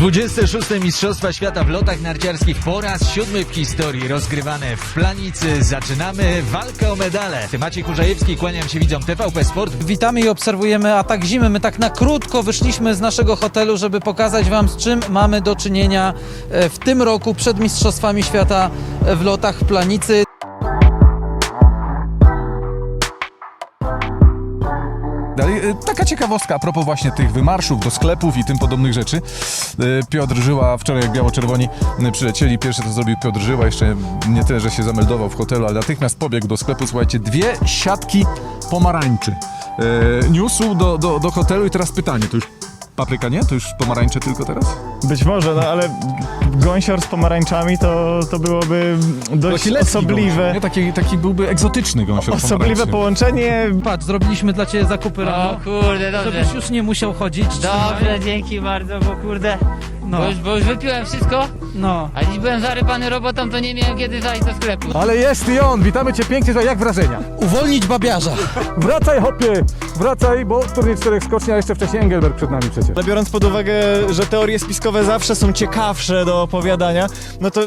26. Mistrzostwa Świata w lotach narciarskich po raz siódmy w historii rozgrywane w Planicy. Zaczynamy walkę o medale. Maciej Kurzajewski, kłaniam się widzom TVP Sport. Witamy i obserwujemy atak zimy. My tak na krótko wyszliśmy z naszego hotelu, żeby pokazać Wam, z czym mamy do czynienia e, w tym roku przed Mistrzostwami Świata w lotach w Planicy. Dalej, e, Taka ciekawostka a propos właśnie tych wymarszów do sklepów i tym podobnych rzeczy. E, Piotr Żyła, wczoraj jak biało-czerwoni e, przylecieli, pierwsze to zrobił Piotr Żyła, jeszcze nie tyle, że się zameldował w hotelu, ale natychmiast pobiegł do sklepu, słuchajcie, dwie siatki pomarańczy. Niósł do, do, do hotelu i teraz pytanie, to już papryka nie? To już pomarańcze tylko teraz? Być może, no ale gąsior z pomarańczami to, to byłoby dość Taki osobliwe, gąsior, nie? Taki, taki byłby egzotyczny gąsior osobliwe pomarańczy. połączenie. Patrz, zrobiliśmy dla Ciebie zakupy O rano, kurde, dobrze. żebyś już nie musiał chodzić. Dobrze, dzięki bardzo, bo kurde. No, Bo, już, bo już wypiłem wszystko, no. a dziś byłem zarypany robotą, to nie miałem kiedy zajść do sklepu. Ale jest i on, witamy cię pięknie, to jak wrażenia? Uwolnić babiarza. Wracaj hopie, wracaj, bo turniej czterech skoczni, a jeszcze wcześniej Engelberg przed nami przecież. Ale biorąc pod uwagę, że teorie spiskowe zawsze są ciekawsze do opowiadania, no to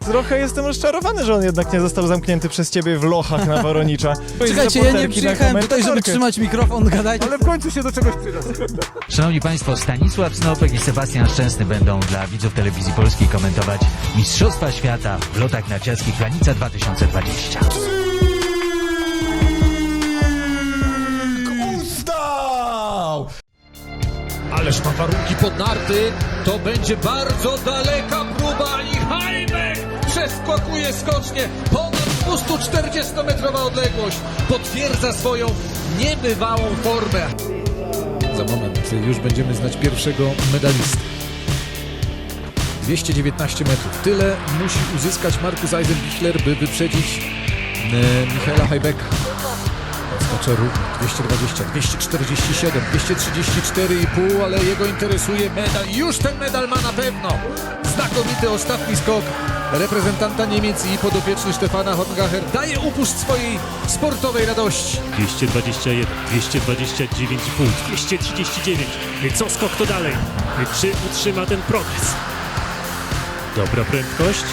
trochę jestem rozczarowany, że on jednak nie został zamknięty przez ciebie w lochach na Woronicza. Czekajcie, ja nie przyjechałem tutaj, żeby trzymać mikrofon, gadać. Ale w końcu się do czegoś przyda. Szanowni Państwo, Stanisław Snopek i Sebastian Szczęsny będą dla widzów telewizji polskiej komentować Mistrzostwa Świata w lotach narciarskich Planica 2020. Ależ ma warunki pod narty. To będzie bardzo daleka próba i Hajmek przeskakuje skocznie. Ponad 240-metrowa odległość. Potwierdza swoją niebywałą formę. Za moment już będziemy znać pierwszego medalistę. 219 metrów. Tyle musi uzyskać Markus Eisenbichler, by wyprzedzić e, Michaela Hajbeka. Równo 220, 247, 234,5, ale jego interesuje medal. Już ten medal ma na pewno. Znakomity ostatni skok reprezentanta Niemiec i podopieczny Stefana Horngacher daje upuszcz swojej sportowej radości. 221, 229,5, 239. Co skok to dalej? Czy utrzyma ten progres? Dobra prędkość.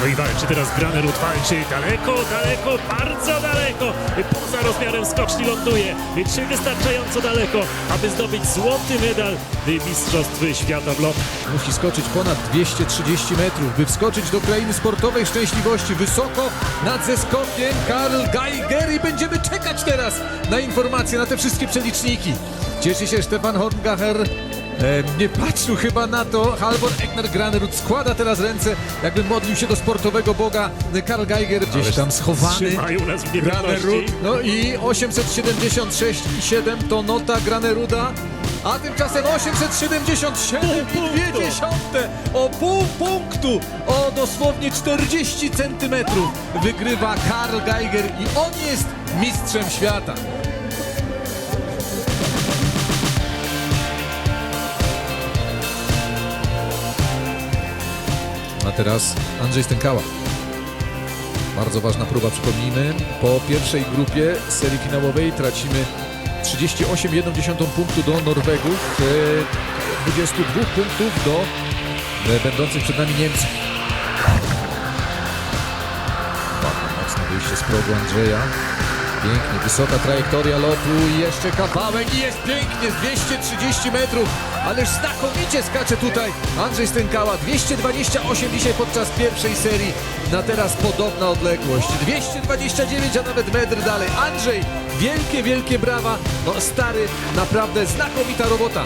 No i walczy teraz Granerud, walczy daleko, daleko, bardzo daleko. Poza rozmiarem skoczni ląduje. Czy wystarczająco daleko, aby zdobyć złoty medal Mistrzostw Świata w lotach? Musi skoczyć ponad 230 metrów, by wskoczyć do krainy sportowej szczęśliwości. Wysoko nad zeskokiem Karl Geiger i będziemy czekać teraz na informacje, na te wszystkie przeliczniki. Cieszy się Stefan Horngacher. E, nie patrzył chyba na to. Halvor Egner Granerud składa teraz ręce, jakby modlił się do sportowego boga. Karl Geiger gdzieś tam schowany. Nas w. Granerud, no i 876,7 to nota Graneruda, a tymczasem 877 i dwie dziesiąte o pół punktu, o dosłownie 40 centymetrów wygrywa Karl Geiger i on jest mistrzem świata. Teraz Andrzej Stękała. Bardzo ważna próba, przypomnijmy. Po pierwszej grupie serii finałowej tracimy 38,1 punktu do Norwegów, e, 22 punktów do e, będących przed nami Niemców. Bardzo mocne wyjście z progu Andrzeja. Pięknie, wysoka trajektoria lotu i jeszcze kawałek i jest pięknie, z 230 metrów. Ależ znakomicie skacze tutaj Andrzej Stękała. 228 dzisiaj podczas pierwszej serii. Na teraz podobna odległość. 229, a nawet metr dalej. Andrzej, wielkie, wielkie brawa. No stary, naprawdę znakomita robota.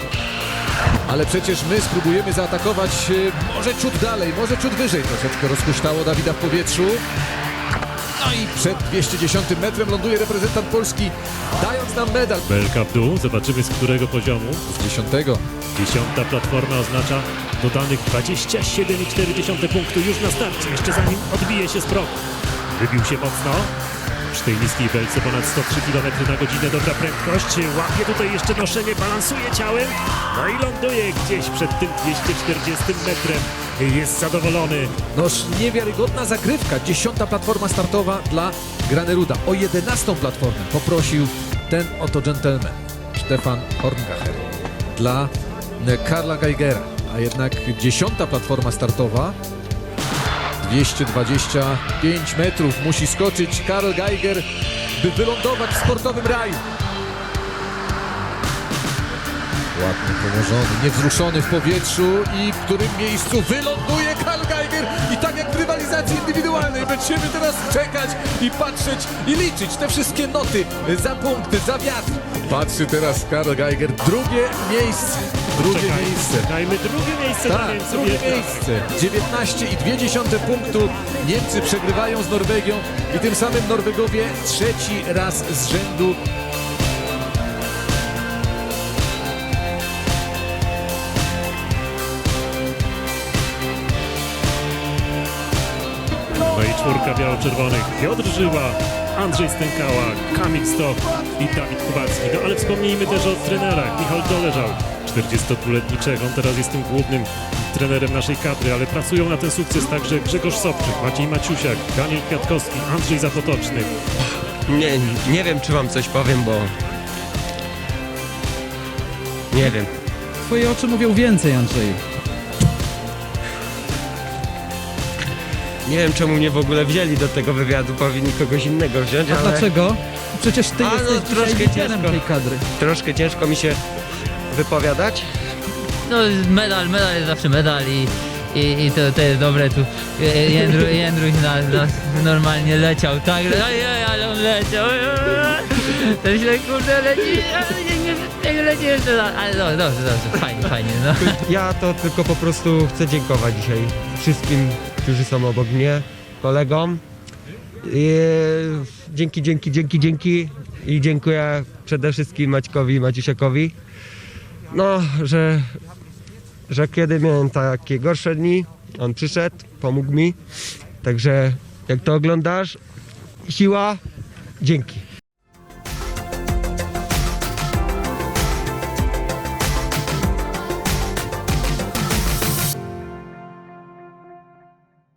Ale przecież my spróbujemy zaatakować e, może ciut dalej, może ciut wyżej. Troszeczkę rozhuśtało Dawida w powietrzu. No i przed 210 metrem ląduje reprezentant Polski, dając nam medal. Belka w dół, zobaczymy z którego poziomu. Z 10. Dziesiąta platforma oznacza dodanych 27,4 punktu już na starcie, jeszcze zanim odbije się z progu. Wybił się mocno. Przy tej niskiej belce ponad 103 km na godzinę, dobra prędkość. Łapie tutaj jeszcze noszenie, balansuje ciałem. No i ląduje gdzieś przed tym 240 metrem. Jest zadowolony. Noż niewiarygodna zagrywka. Dziesiąta platforma startowa dla Graneruda. O 11 platformę poprosił ten oto gentleman, Stefan Horngacher, dla Karla Geigera. a jednak dziesiąta platforma startowa. 225 metrów musi skoczyć Karl Geiger, by wylądować w sportowym raju. Ładnie położony, niewzruszony w powietrzu i w którym miejscu wyląduje Karl Geiger i tak jak w rywalizacji indywidualnej będziemy teraz czekać i patrzeć i liczyć te wszystkie noty za punkty, za wiatr. Patrzy teraz Karl Geiger, drugie miejsce, drugie Czekaj, miejsce. Dajmy drugie miejsce dla Tak, Niemców drugie miejsce. 19,2 punktu. Niemcy przegrywają z Norwegią i tym samym Norwegowie trzeci raz z rzędu czwórka biało-czerwonych. Piotr Żyła, Andrzej Stękała, Kamil Stok i Dawid Kowalski. No ale wspomnijmy też o trenerach. Michał Doleżał, 42-letni Czech. On teraz jest tym głównym trenerem naszej kadry, ale pracują na ten sukces także Grzegorz Sobczyk, Maciej Maciusiak, Daniel Kwiatkowski, Andrzej Zapotoczny. Nie, nie wiem, czy wam coś powiem, bo... Nie wiem. Twoje oczy mówią więcej, Andrzeju. Nie wiem, czemu mnie w ogóle wzięli do tego wywiadu. Powinni kogoś innego wziąć, A ale dlaczego? Przecież ty A, no, jesteś troszkę dzisiaj liderem ciężko. tej kadry. troszkę ciężko mi się wypowiadać. No medal, medal jest zawsze medal i, i, i to, to jest dobre tu. Jędru, Jędruś nas, nas normalnie leciał, tak? Ojej, ale on leciał. To źle kurde leci, ale nie, nie, nie leci jeszcze. Ale dobrze, dobrze, dobrze, fajnie, fajnie, no. Ja to tylko po prostu chcę dziękować dzisiaj wszystkim, którzy są obok mnie, kolegom. I, dzięki, dzięki, dzięki, dzięki. I dziękuję przede wszystkim Maćkowi i Maciusiakowi. No, że, że kiedy miałem takie gorsze dni, on przyszedł, pomógł mi. Także jak to oglądasz, siła, dzięki.